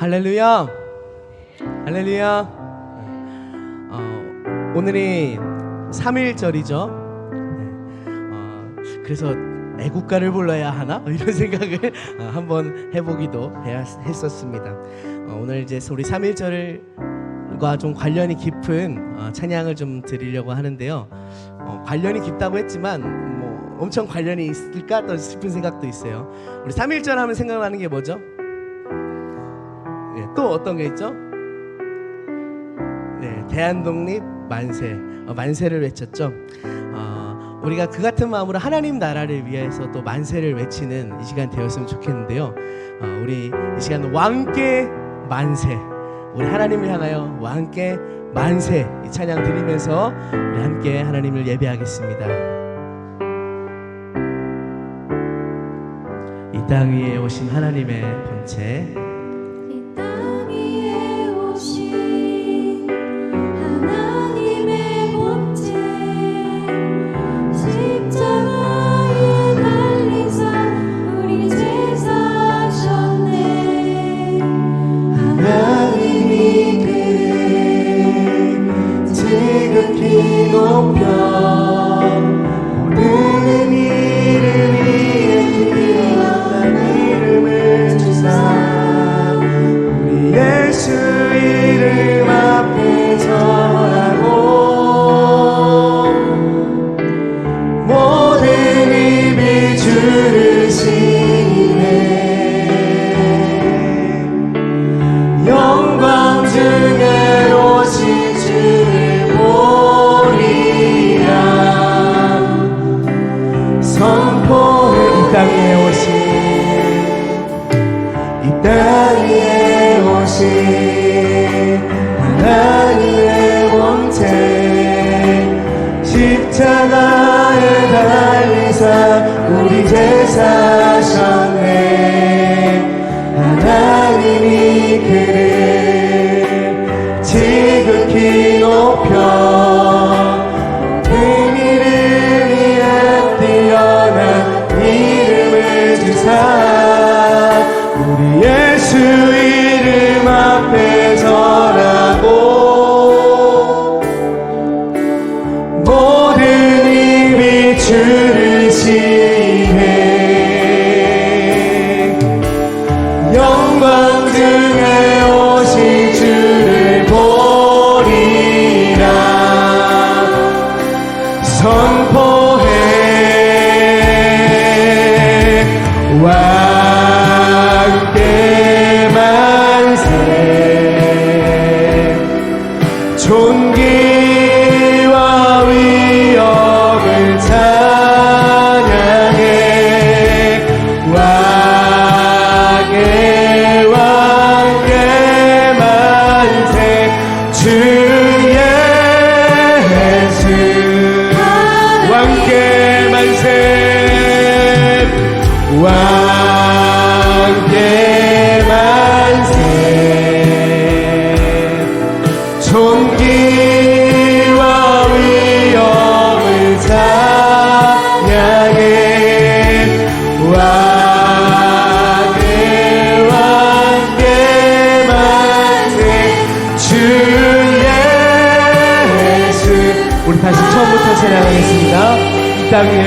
할렐루야. 할렐루야. 어, 오늘이 3일절이죠. 어, 그래서 애국가를 불러야 하나 이런 생각을 어, 한번 해보기도 했었습니다. 어, 오늘 이제 우리 3일절과 좀 관련이 깊은 어, 찬양을 좀 드리려고 하는데요. 어, 관련이 깊다고 했지만 뭐 엄청 관련이 있을까 또 싶은 생각도 있어요. 우리 3일절 하면 생각나는 게 뭐죠? 예, 또 어떤 게 있죠? 네, 대한독립 만세, 어, 만세를 외쳤죠. 어, 우리가 그 같은 마음으로 하나님 나라를 위해서 또 만세를 외치는 이 시간 되었으면 좋겠는데요. 어, 우리 이 시간 왕께 만세, 우리 하나님을 향하여 왕께 만세 이 찬양 드리면서 우리 함께 하나님을 예배하겠습니다. 이땅 위에 오신 하나님의 본체.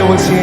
이땅위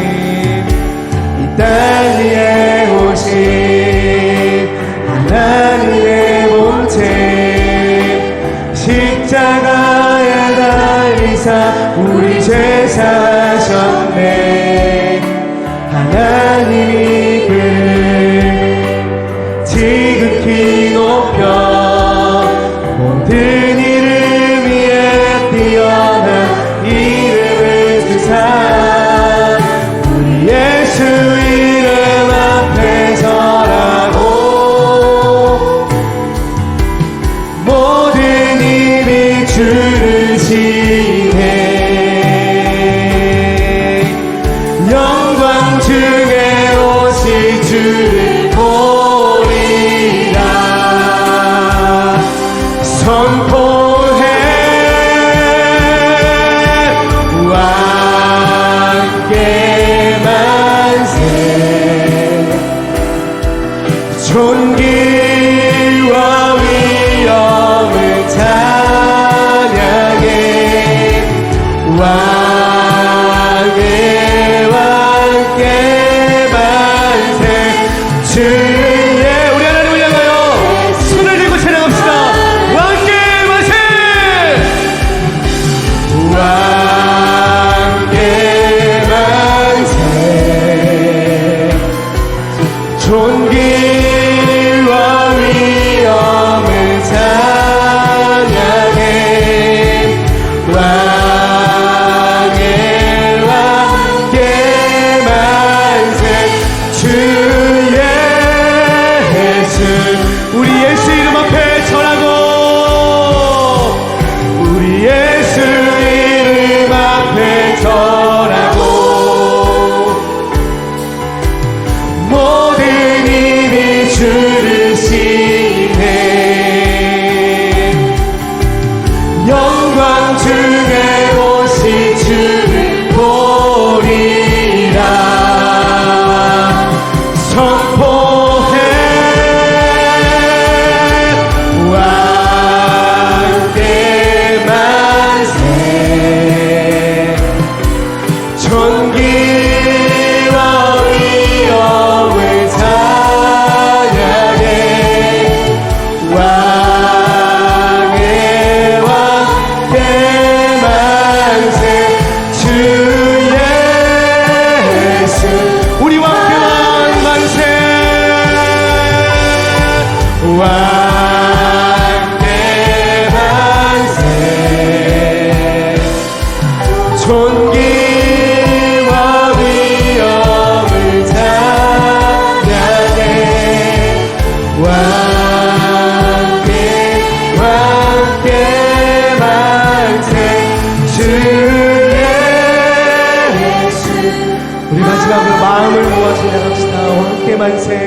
왕께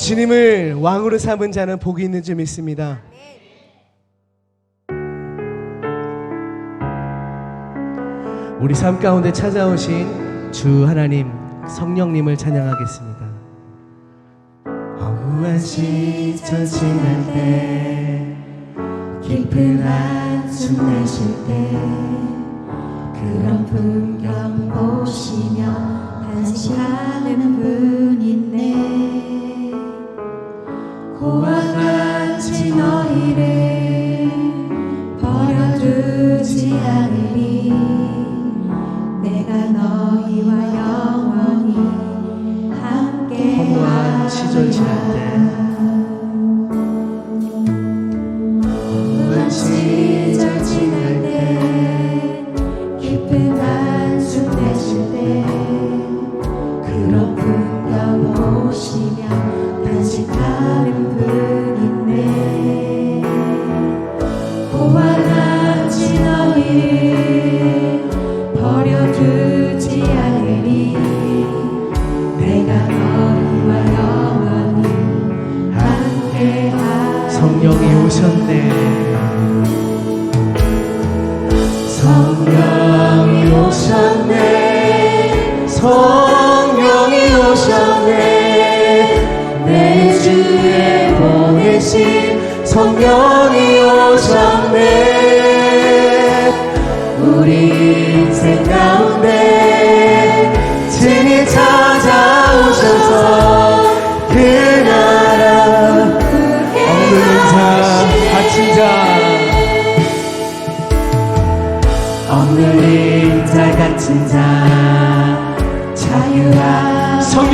주님을 왕으로 삼은 자는 복이 있는 줄 믿습니다 우리 삶 가운데 찾아오신 주 하나님 성령님을 찬양하겠습니다. 허무한 시절 지날 때 깊은 한숨 내쉴 때 그런 풍경 보시며 단시하는 분 있네 고와 같이 너희를 성령이 오셨네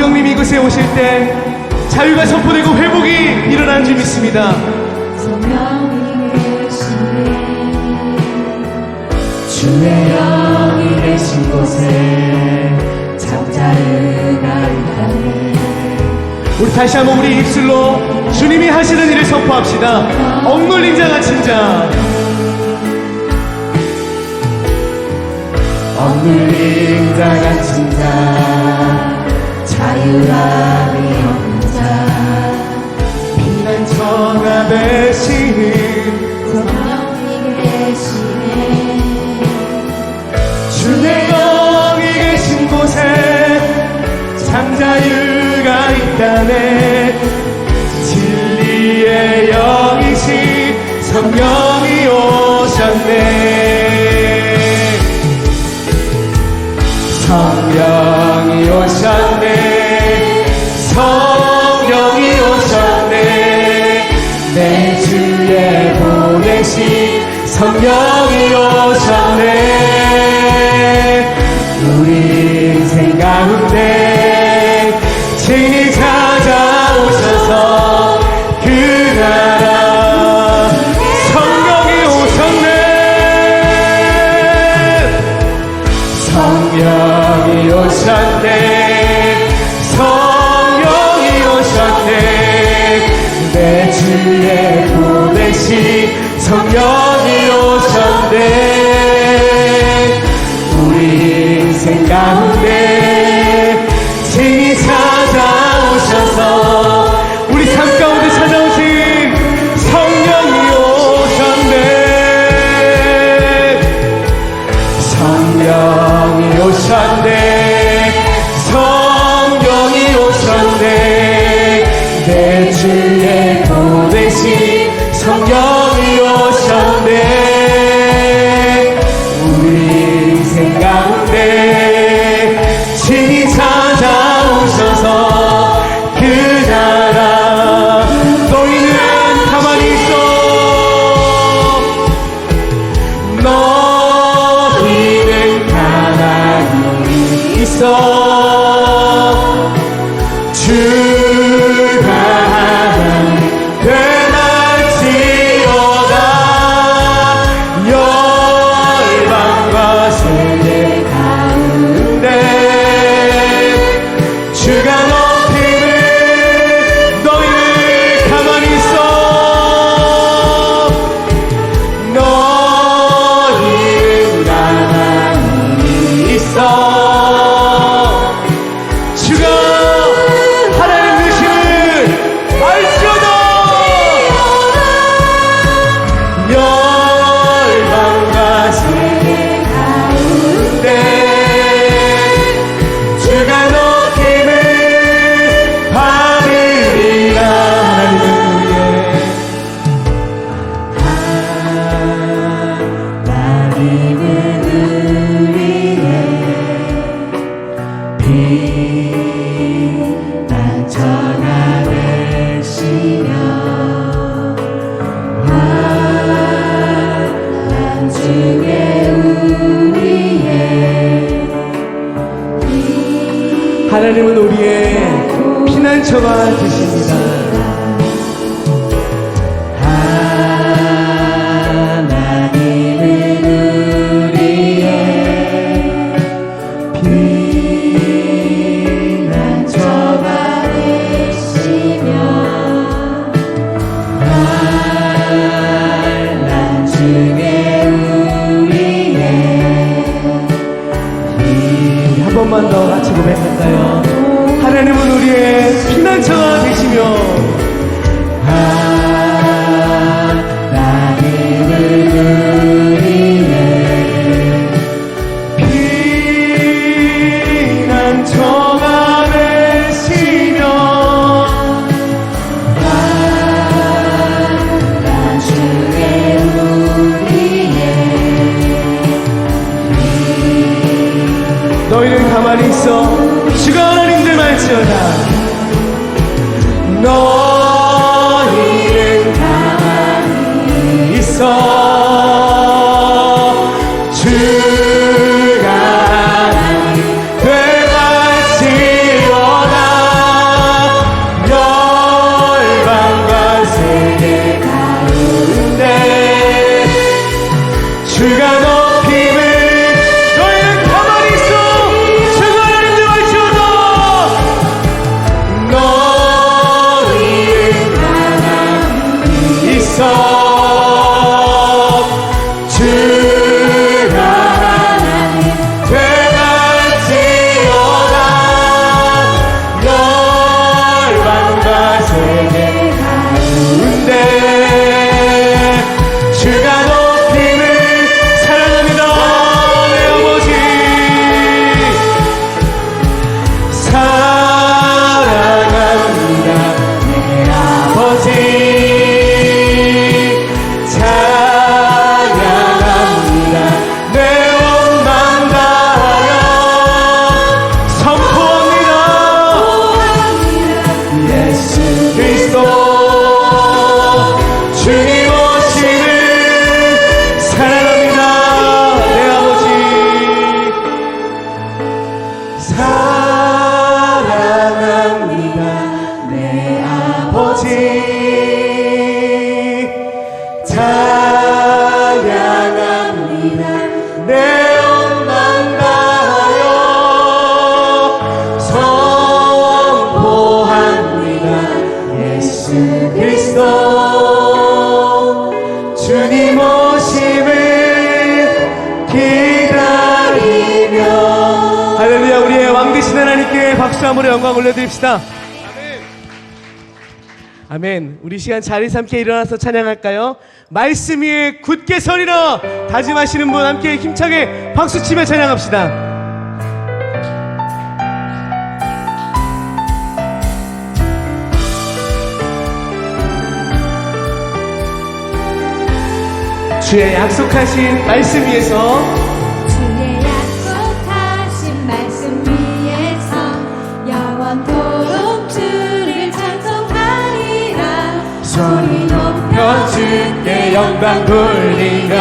성령님 이곳에 오실 때 자유가 선포되고 회복이 일어나는 줄 믿습니다. 주의 영이 계신 곳에 잠자르가 있다네 우리 다시 한번 우리 입술로 주님이 하시는 일을 선포합시다. 억눌린 자 갇힌 자 억눌린 자 같은 자 자유함이 없는 자. 피난처가 되시는 성령이 계시네. 주의 영이 계신 곳에 장자유가 있다네. 진리의 영이신 성령이 오셨네. 성령이 오셨네 내 주에 보내신 성령이 오셨네 우리 생가운데 가운데 주님이 찾아오셔서 우리 삶 가운데 찾아오신 성령이 오셨네. 성령이 오셨네. 성령이 오셨네. 내 주의 상처만 주십니다. 가만히 있어. 죽어라 님들 말지어다. 너 한번에 영광 올려드립시다. 아멘. 우리 시간 자리 삼게 일어나서 찬양할까요? 말씀 위에 굳게 서리라. 다짐하시는 분 함께 힘차게 박수치며 찬양합시다. 주의 약속하신 말씀 위에서 영광 돌리며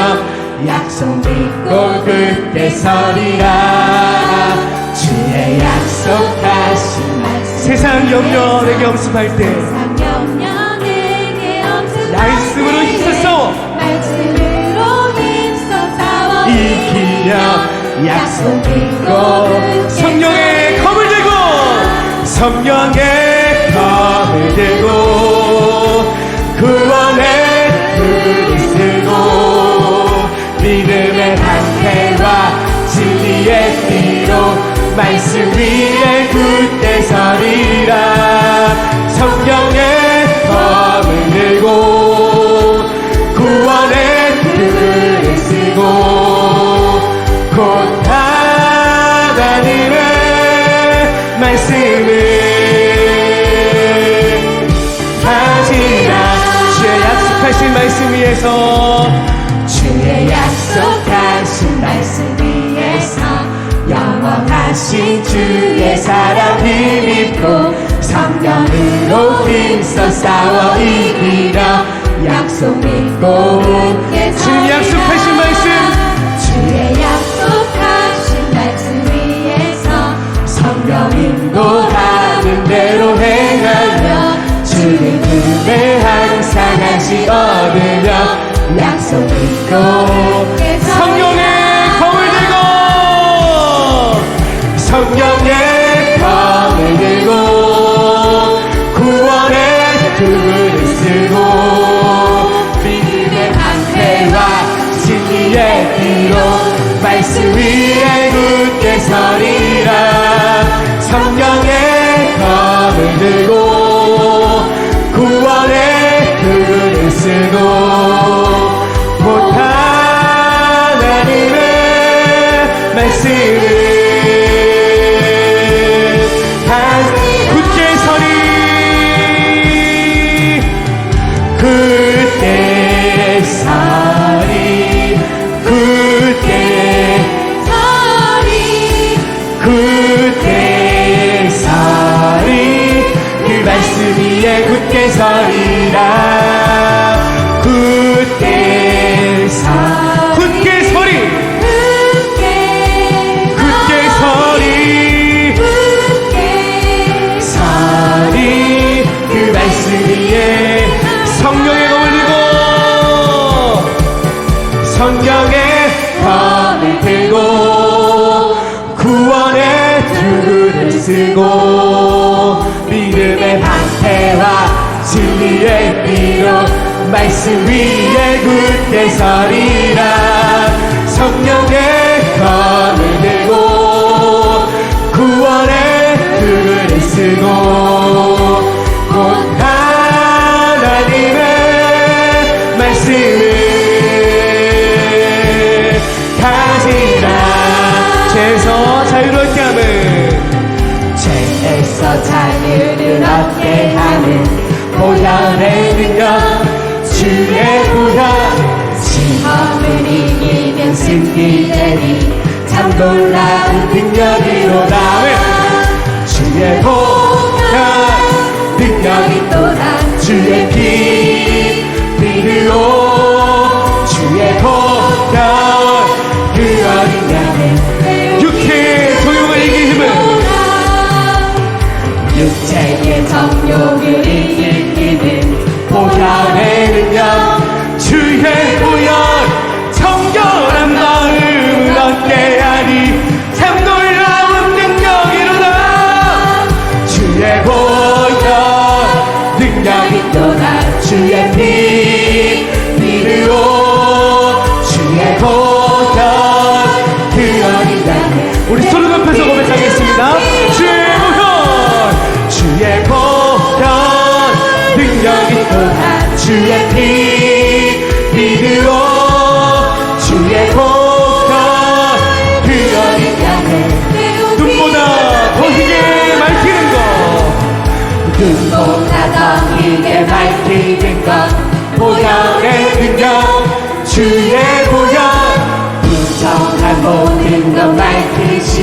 약속 믿고 그때 서리라. 주의 약속하신 말씀. 세상 염려 내게 엄습할 때 세상 염려 내게 엄습할 말씀으로 때에 힘써 말씀으로 힘써 싸워 이기려 약속 믿고 성령의 검을 들고 성령의 검을 들고 구원의 방패와 진리의 띠로 말씀 위에 굳게 서리라. 성령의 검을 들고 구원의 불을 쓰고 곧 하나님의 말씀을 가지라. 주의 약속하신 말씀 위에서 하신 주의 사랑 힘입고 성령으로 힘써 싸워 이기려 약속 믿고 함께 주님 약속하신 말씀. 주의 약속하신 말씀 위에서 성령 인도하는 대로 행하며 주의 품에 항상 한시 얻으며 약속 믿고 성령 말씀 위에 굳게 서리라. 성령의 검을 들고 성령의 검을 들고 구원의 줄을 쓰고 믿음의 방패와 진리의 띠로 말씀 위에 굳게 서리라. 성령의 검을 들고 구원의 줄을 쓰고 자유를 얻게 하는 보혈의 능력 주의 보혈 시험을 이기면 승리되리. 참 놀라운 능력이로다 주의 보 구한 주의 피 믿으로 주의 복과 그 어린 양을 눈보다 더 희게 맑히는 것. 눈보다 더 희게 맑히는 것. 보혈의 능력 주의 보혈. 부정한 모든 것 맑히시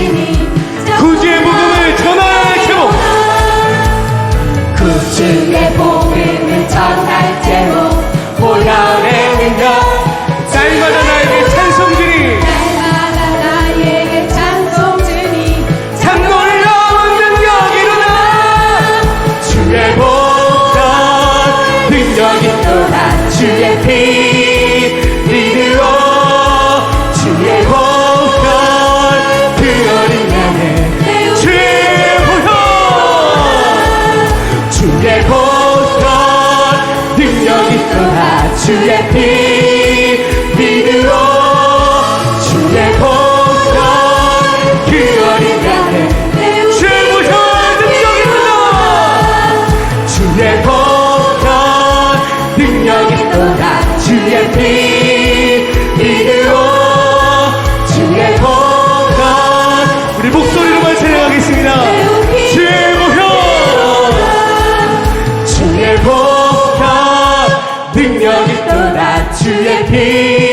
Ти He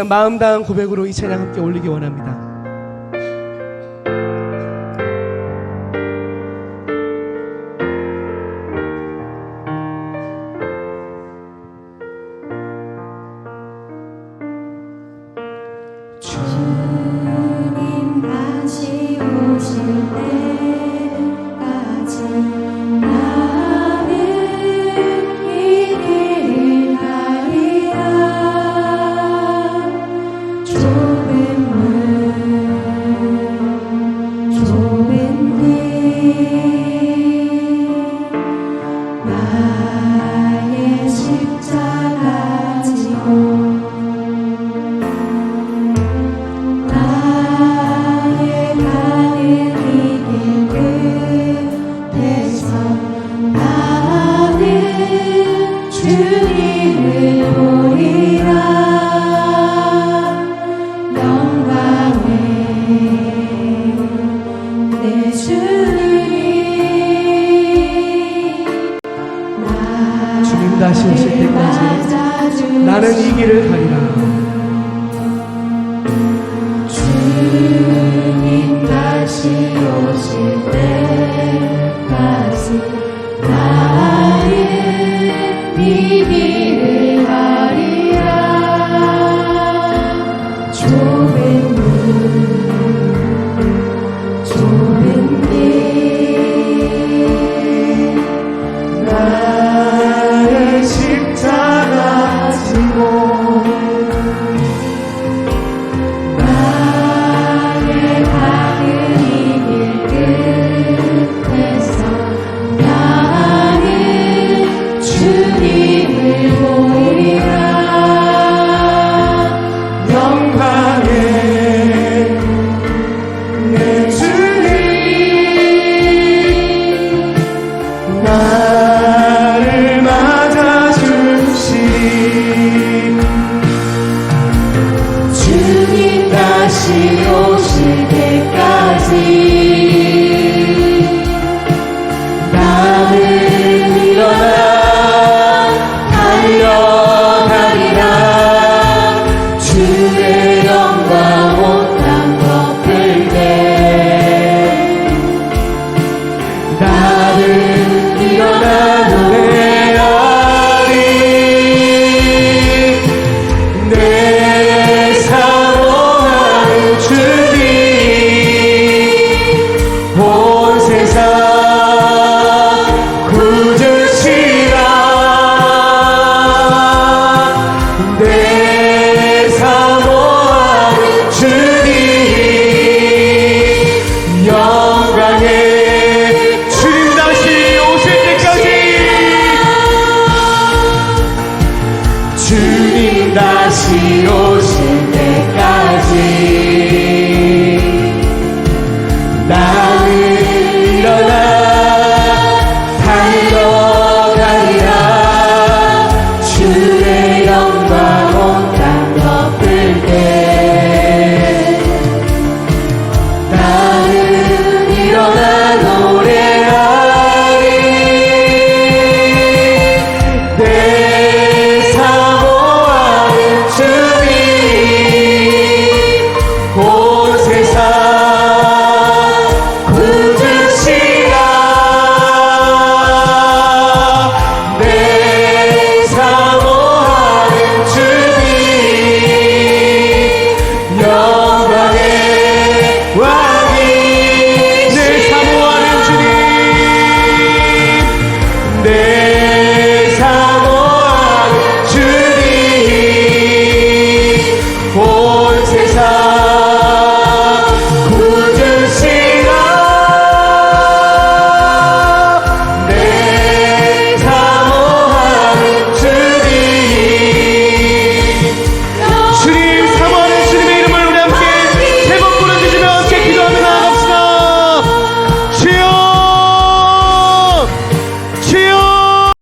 제가 마음 다한 고백으로 이 찬양 함께 올리기 원합니다. 나는 이 길을 가리라.